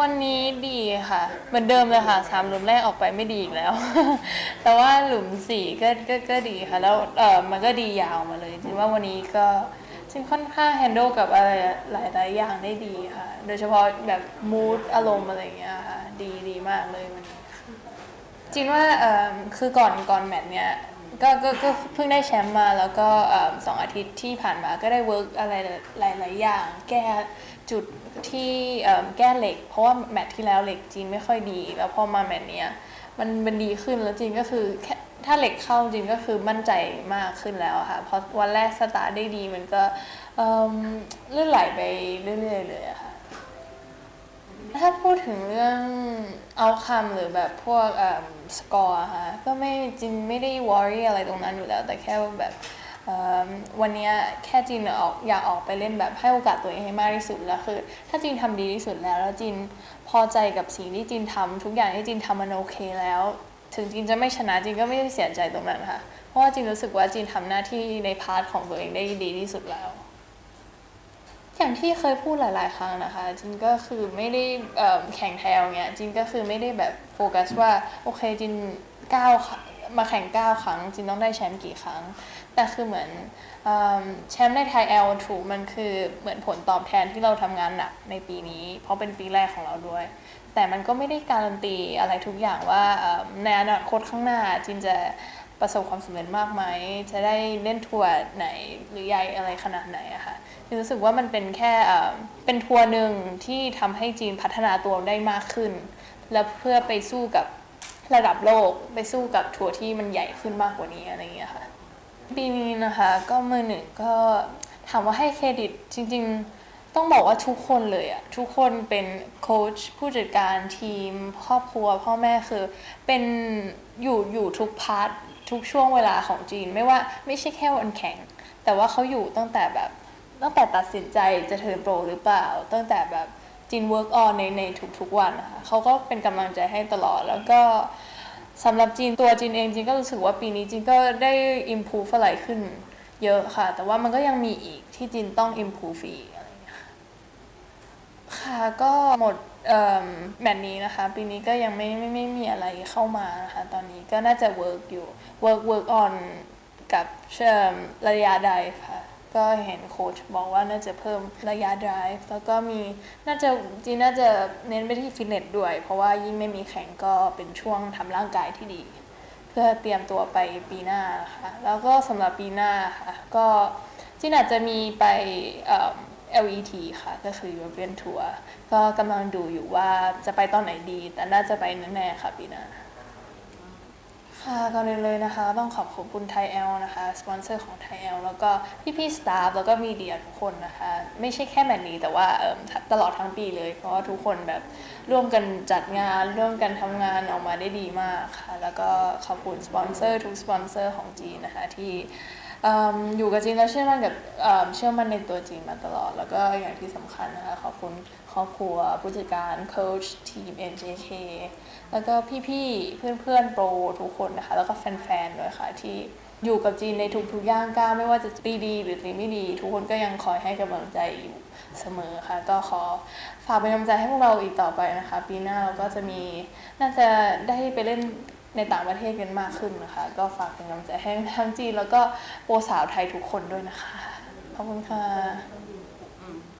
วันนี้ดีค่ะ เหมือนเดิมเลยค่ะสามหลุมแรกออกไปไม่ดีอีกแล้ว แต่ว่าหลุมสี่ก็ก็ก็ดีค่ะ แล้วเออมันก็ดียาวมาเลยจริงว่าวันนี้ก็จริงค่อนข้าง handle กับอะไรหลายๆอย่างได้ดีค่ะ โดยเฉพาะแบบ mood อารมณ์อะไรอย่างเงี้ยค่ะ ดีดีมากเลยวันนี้จริงว่าเออคือก่อนก่อนแมตช์เนี้ย ก็ก็ก็เพิ่งได้แชมป์มาแล้วก็เอิ่มสองอาทิตย์ที่ผ่านมาก็ได้เวิร์กอะไรหลายๆอย่าง แก้จุดที่เอิ่มแก้เหล็ก เพราะว่าแมตช์ที่แล้วเหล็กจีนไม่ค่อยดี แล้วพอมาแมตช์เนี้ยมันมันดีขึ้นแล้วจริงก็คือแค่ถ้าเหล็กเข้าจริงก็คือมั่นใจมากขึ้นแล้วอะค่ะเพราะวันแรกสตาร์ทได้ดีมันก็เอิ่มลื่อนไหลไปเรื่อยๆเลยอะค่ะ ถ้าพูดถึงเรื่องเอาคำหรือแบบพวกสกอร์ค่ะก็ไม่จริงไม่ได้วอรี่อะไรตรงนั้นอยู่แล้ว แต่แค่แบบเอิ่มวันนี้แค่จินออกอยากออกไปเล่นแบบให้โอกาสตัวเองให้มากที่สุดแล้วคือ ถ้าจินทำดีที่สุดแล้ว แล้วจินพอใจกับสิ่งที่จินทำทุกอย่างที่จินทำมันโอเคแล้ว ถึงจินจะไม่ชนะจินก็ไม่ได้เสียใจตรงนั้นค่ะ เพราะว่าจินรู้สึกว่าจินทำหน้าที่ในพาร์ทของตัวเองได้ดีที่สุดแล้ว อย่างที่เคยพูดหลาย ๆ ครั้งนะคะจินก็คือไม่ได้แข่งแทวเงี้ยจินก็คือไม่ได้แบบโฟกัสว่าโอเคจินก้าวมาแข่งเก้าครั้งจินต้องได้แชมป์กี่ครั้ง แต่คือเหมือนอแชมป์ในไทย L ถูมันคือเหมือนผลตอบแทนที่เราทำงานหนักในปีนี้ เพราะเป็นปีแรกของเราด้วย แต่มันก็ไม่ได้การันตีอะไรทุกอย่างว่าในอนาคตข้างหน้าจินจะ ประสบความสำเร็จมากไหม จะได้เล่นทัวร์ไหนหรือใหญ่อะไรขนาดไหนอะค่ะรู้สึกว่ามันเป็นแค่เป็นทัวร์หนึ่งที่ทำให้จีนพัฒนาตัวได้มากขึ้น แล้วเพื่อไปสู้กับระดับโลกไปสู้กับทัวร์ที่มันใหญ่ขึ้นมากกว่านี้อะไรอย่างเงี้ยค่ะปีนี้นะคะก็มือหนึ่งก็ถามว่าให้เครดิตจริง ๆ ต้องบอกว่าทุกคนเลยอะทุกคนเป็นโค้ชผู้จัดการทีมครอบครัวพ่อแม่คือเป็นอยู่อยู่ทุกพาร์ท ทุกช่วงเวลาของจีน ไม่ว่าไม่ใช่แค่วันแข่ง แต่ว่าเขาอยู่ตั้งแต่แบบตั้งแต่ตัดสินใจจะเทิร์นโปรหรือเปล่า ตั้งแต่แบบจินเวิร์กออนในในทุกๆวันนะคะเขาก็เป็นกำลังใจให้ตลอดแล้วก็สำหรับจีนตัวจีนเองจีนก็รู้สึกว่าปีนี้จีนก็ได้ improve อะไรขึ้นเยอะค่ะ แต่ว่ามันก็ยังมีอีกที่จีนต้อง improve อีกอะไรอย่างเงี้ยค่ะ ค่ะก็หมดแมตช์นี้นะคะ ปีนี้ก็ยังไม่ไม่ไม่มีอะไรเข้ามานะคะ ตอนนี้ก็น่าจะ work อยู่ work work on กับเชื่อมระยะไดค่ะ ก็เห็นโค้ชบอกว่าน่าจะเพิ่มระยะ drive แล้วก็มีน่าจะจีน่าจะเน้นไปที่ฟิตเนสด้วย เพราะว่ายิ่งไม่มีแข่งก็เป็นช่วงทำร่างกายที่ดี เพื่อเตรียมตัวไปปีหน้าค่ะแล้วก็สำหรับปีหน้าค่ะก็จีนอาจะมีไป LET ค่ะ ก็คือ European Tour ก็กำลังดูอยู่ว่าจะไปตอนไหนดี แต่น่าจะไปแน่ๆค่ะปีหน้าค่ะก่อนอื่นเลยนะคะ ต้องขอบขอบคุณไทยแอลนะคะ สปอนเซอร์ของไทยแอลแล้วก็พี่ๆสตาฟแล้วก็มีเดียทุกคนนะคะ ไม่ใช่แค่แมตช์นี้แต่ว่าตลอดทั้งปีเลย เพราะว่าทุกคนแบบร่วมกันจัดงาน ร่วมกันทำงานออกมาได้ดีมากค่ะ แล้วก็ขอบคุณสปอนเซอร์ทุกสปอนเซอร์ของจีนนะคะที่ อยู่กับจีนแล้วเชื่อมั่นกับเอิ่มเชื่อมั่นในตัวจีนมาตลอด แล้วก็อย่างที่สำคัญนะคะขอบคุณครอบครัวผู้จัดการโค้ชทีม NJK แล้วก็พี่ๆ เพื่อนๆ โปรทุกคนนะคะ แล้วก็แฟนๆ ด้วยค่ะ ที่อยู่กับจีนในทุกๆย่างก้าวไม่ว่าจะดีดีหรือดีไม่ดี ทุกคนก็ยังคอยให้กำลังใจอยู่เสมอค่ะ ก็ขอฝากเป็นกำลังใจให้พวกเราอีกต่อไปนะคะ ปีหน้าเราก็จะมีน่าจะได้ไปเล่น ในต่างประเทศกันมากขึ้นนะคะ ก็ฝากเป็นกำลังใจให้ทั้งจีนแล้วก็โปรสาวไทยทุกคนด้วยนะคะ ขอบคุณค่ะ